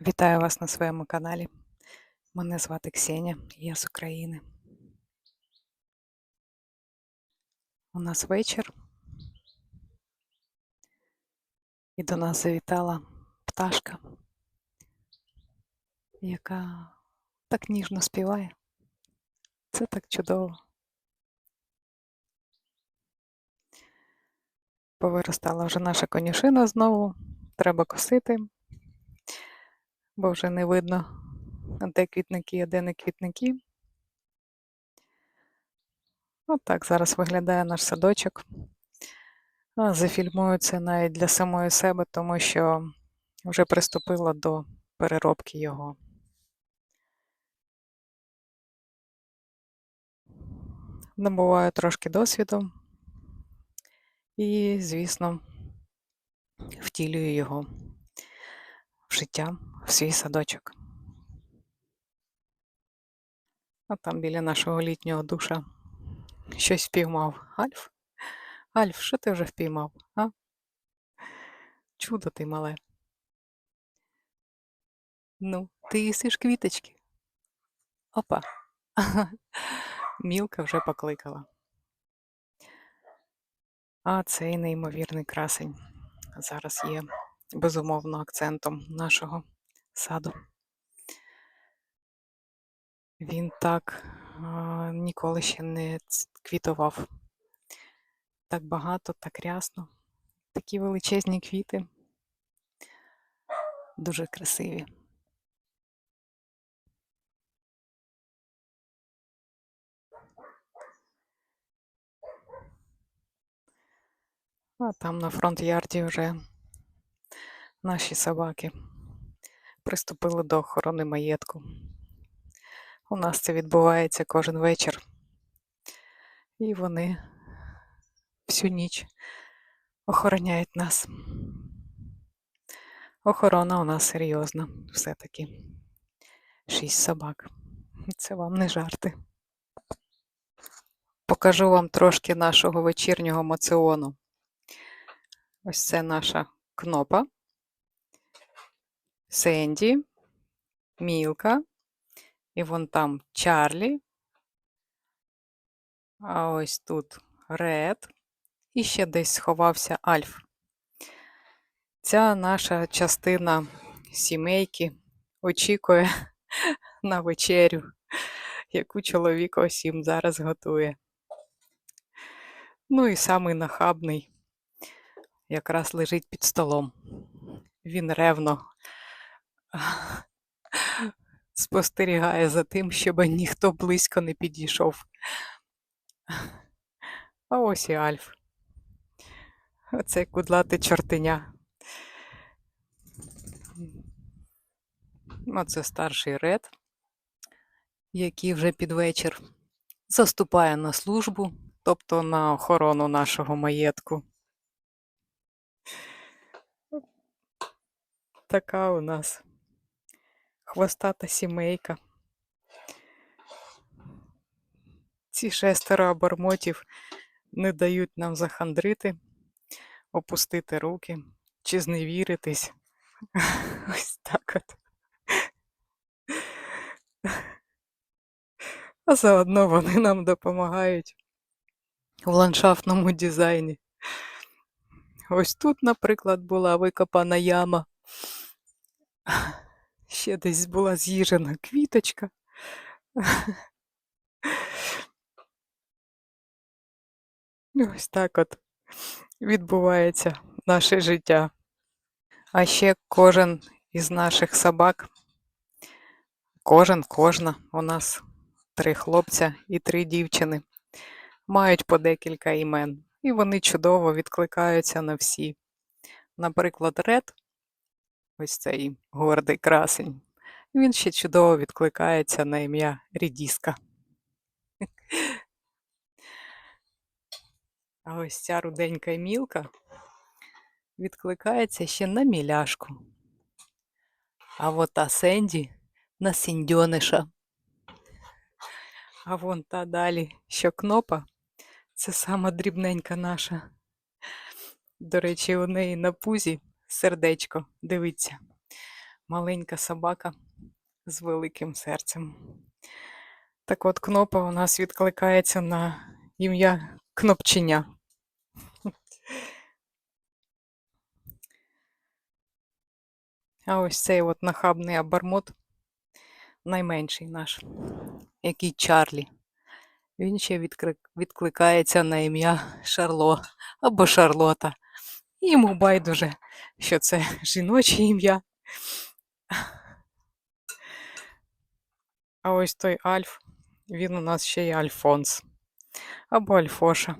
Вітаю вас на своєму каналі. Мене звати Ксеня, я з України. У нас вечір. І до нас завітала пташка, яка так ніжно співає. Це так чудово. Повиростала вже наша конюшина знову. Треба косити, бо вже не видно, де квітники, а де не квітники. От так зараз виглядає наш садочок. Зафільмую це навіть для самої себе, тому що вже приступила до переробки його. Набуваю трошки досвіду і, звісно, втілюю його в життя, в свій садочок. А там біля нашого літнього душа щось впіймав. Альф? Альф, що ти вже впіймав? А? Чудо ти мале. Ну, ти їсиш квіточки. Опа. Мілка вже покликала. А цей неймовірний красень зараз є безумовно акцентом нашого саду. Він так а, ніколи ще не квітував. Так багато, так рясно. Такі величезні квіти. Дуже красиві. А там на фронт-ярді вже наші собаки приступили до охорони маєтку. У нас це відбувається кожен вечір. І вони всю ніч охороняють нас. Охорона у нас серйозна, все-таки. Шість собак. Це вам не жарти. Покажу вам трошки нашого вечірнього моціону. Ось це наша кнопа, Сенді, Мілка, і вон там Чарлі. А ось тут Ред. І ще десь сховався Альф. Ця наша частина сімейки очікує на вечерю, яку чоловік ось їм зараз готує. Ну і самий нахабний якраз лежить під столом. Він ревно спостерігає за тим, щоб ніхто близько не підійшов. А ось і Альф. Оце кудлате чортеня. Оце старший ред, який вже під вечір заступає на службу, тобто на охорону нашого маєтку. Така у нас хвостата сімейка. Ці шестеро обормотів не дають нам захандрити, опустити руки чи зневіритись. Ось так от. А заодно вони нам допомагають в ландшафтному дизайні. Ось тут, наприклад, була викопана яма. Ще десь була з'їжена квіточка. Ось так от відбувається наше життя. А ще кожен із наших собак, кожен, кожна, у нас три хлопця і три дівчини, мають по декілька імен, і вони чудово відкликаються на всі. Наприклад, Ред, ось цей гордий красень, він ще чудово відкликається на ім'я Рідіска. А ось ця руденька мілка відкликається ще на міляшку. А от та Сенді на сіндьониша. А вон та далі, що кнопа, це сама дрібненька наша. До речі, у неї на пузі сердечко, дивіться. маленька собака з великим серцем. Так от кнопа у нас відкликається на ім'я Кнопченя. А ось цей от нахабний абармот, найменший наш, який Чарлі. Він ще відкликається на ім'я Шарло або Шарлота. Йому байдуже, що це жіноче ім'я. А ось той Альф, він у нас ще й Альфонс або Альфоша.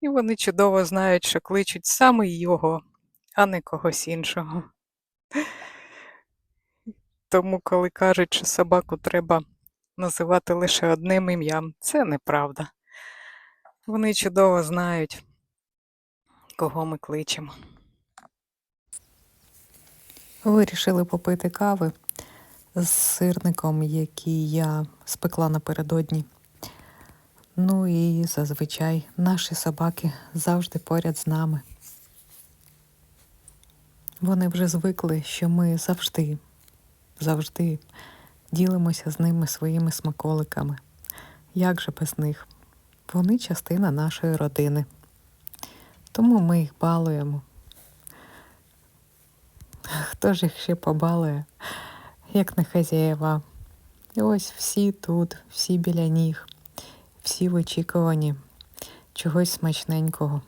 І вони чудово знають, що кличуть саме його, а не когось іншого. Тому, коли кажуть, що собаку треба називати лише одним ім'ям, це неправда. Вони чудово знають, кого ми кличемо. Вирішили попити кави з сирником, який я спекла напередодні. Ну і зазвичай наші собаки завжди поряд з нами. Вони вже звикли, що ми завжди, завжди ділимося з ними своїми смаколиками. Як же без них? Вони частина нашої родини. Тому ми їх балуємо. Хто ж їх ще побалує, як не хазяєва? І ось всі тут, всі біля ніг, всі в очікуванні чогось смачненького.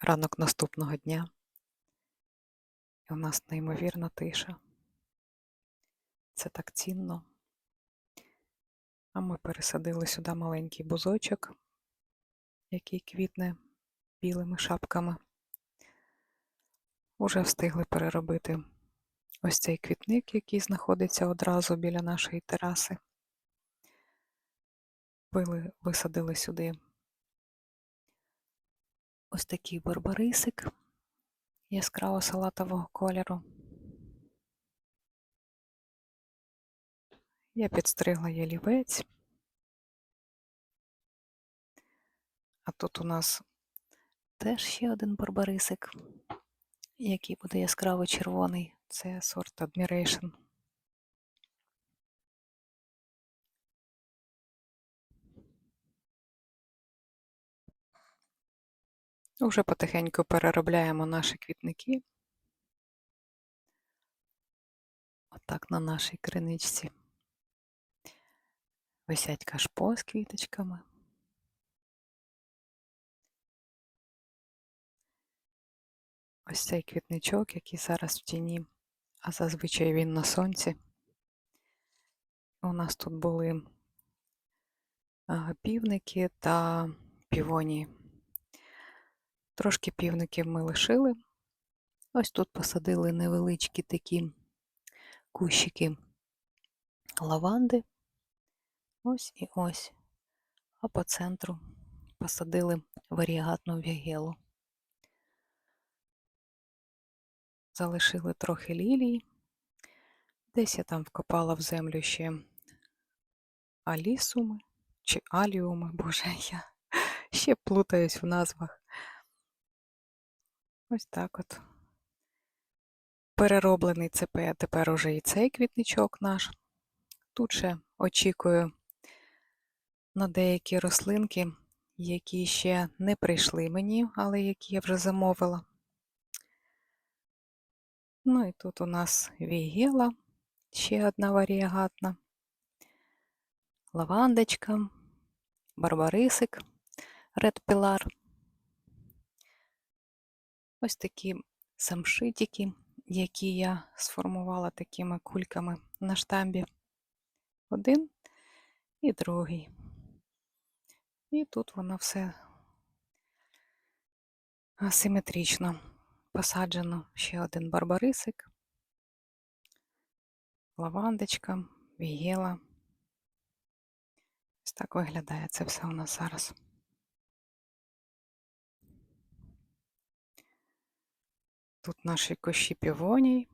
Ранок наступного дня. І у нас неймовірна тиша. Це так цінно. А ми пересадили сюди маленький бузочок, який квітне білими шапками. Уже встигли переробити ось цей квітник, який знаходиться одразу біля нашої тераси. Пили, висадили сюди ось такий барбарисик яскраво салатового кольору. Я підстригла ялівець. А тут у нас теж ще один барбарисик, який буде яскраво червоний. Це сорт Admiration. Уже потихеньку переробляємо наші квітники. Отак на нашій криничці. Висять кашпо з квіточками. Ось цей квітничок, який зараз в тіні, а зазвичай він на сонці. У нас тут були півники та півонії. Трошки півників ми лишили. Ось тут посадили невеличкі такі кущики лаванди. Ось і ось. А по центру посадили варіагатну вігелу. Залишили трохи лілій. Десь я там вкопала в землю ще алісуми чи аліуми, боже, я ще плутаюсь в назвах. Ось так от. Перероблений ЦП, тепер уже і цей квітничок наш. Тут ще очікую на деякі рослинки, які ще не прийшли мені, але які я вже замовила. Ну і тут у нас вігела, ще одна варіагатна, лавандочка, барбарисик, Pilar. Ось такі самшитики, які я сформувала такими кульками на штамбі. Один і другий. І тут воно все асиметрично посаджено ще один барбарисик, лавандочка, вігела. Ось так виглядає це все у нас зараз. Тут наші кущі півоній.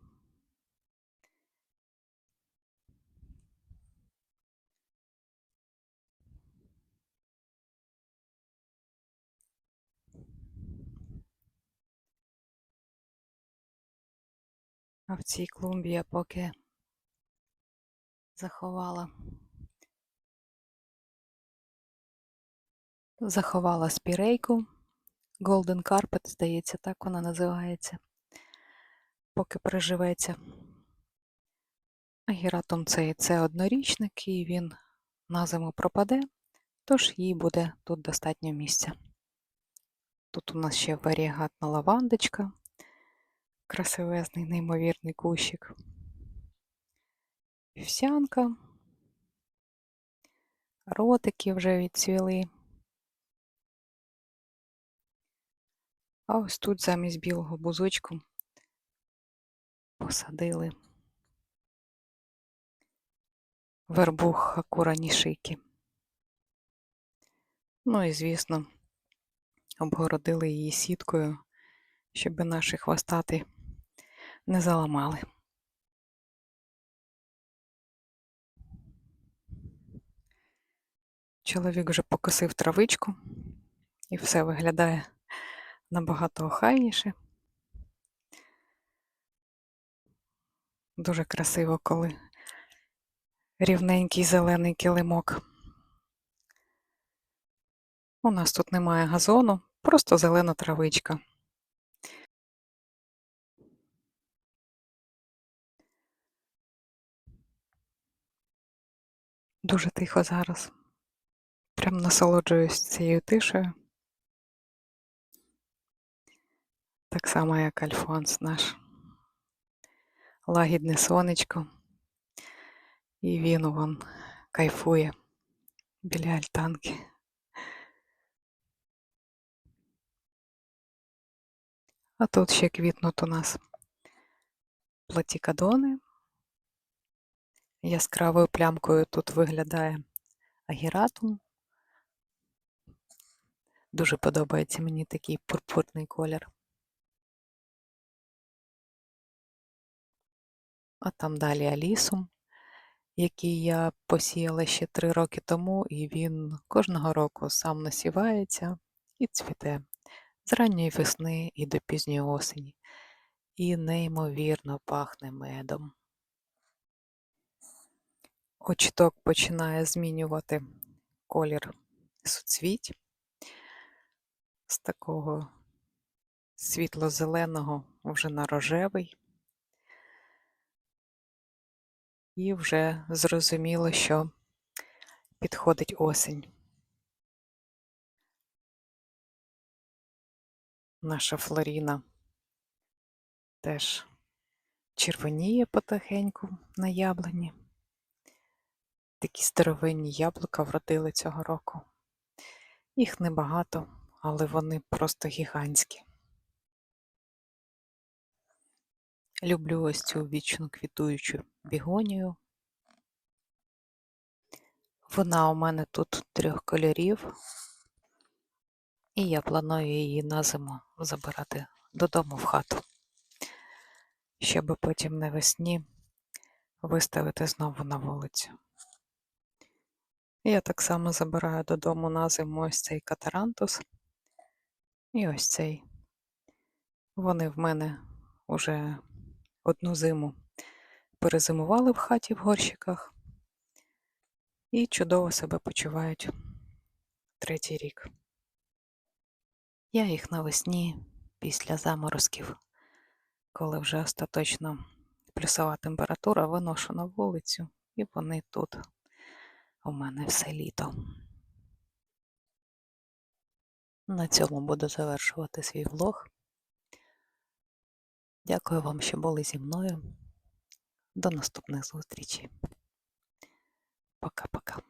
А в цій клумбі я поки заховала. Заховала спірейку. Golden Carpet, здається, так вона називається. Поки приживеться. Агіратум цей це однорічник, і він на зиму пропаде, тож їй буде тут достатньо місця. Тут у нас ще варіагатна лавандочка, красивезний, неймовірний кущик. Вівсянка. Ротики вже відцвіли. А ось тут замість білого бузочку посадили вербу хакура нішики. Ну і, звісно, обгородили її сіткою, щоб наші хвостати не заламали. Чоловік вже покосив травичку, і все виглядає набагато охайніше. Дуже красиво, коли рівненький зелений килимок. У нас тут немає газону, просто зелена травичка. Дуже тихо зараз. Прям насолоджуюсь цією тишею. Так само, як Альфонс наш. Лагідне сонечко. І він вон кайфує біля альтанки. А тут ще квітнуть у нас платікадони. Яскравою плямкою тут виглядає агіратум. Дуже подобається мені такий пурпурний колір. А там далі алісум, який я посіяла ще три роки тому, і він кожного року сам насівається і цвіте з ранньої весни і до пізньої осені, і неймовірно пахне медом. Очіток починає змінювати колір суцвіть з такого світло-зеленого вже на рожевий. І вже зрозуміло, що підходить осінь. Наша Флоріна теж червоніє потихеньку на яблуні. Такі здоровенні яблука вродили цього року. Їх небагато, але вони просто гігантські. Люблю ось цю вічно квітуючу бігонію. Вона у мене тут трьох кольорів, і я планую її на зиму забирати додому в хату, щоб потім навесні виставити знову на вулицю. Я так само забираю додому на зиму ось цей катарантус і ось цей. Вони в мене уже одну зиму перезимували в хаті в горщиках і чудово себе почувають третій рік. Я їх навесні після заморозків, коли вже остаточно плюсова температура, виношу на вулицю, і вони тут у мене все літо. На цьому буду завершувати свій влог. Дякую вам, що були зі мною. До наступних зустрічей. Пока-пока.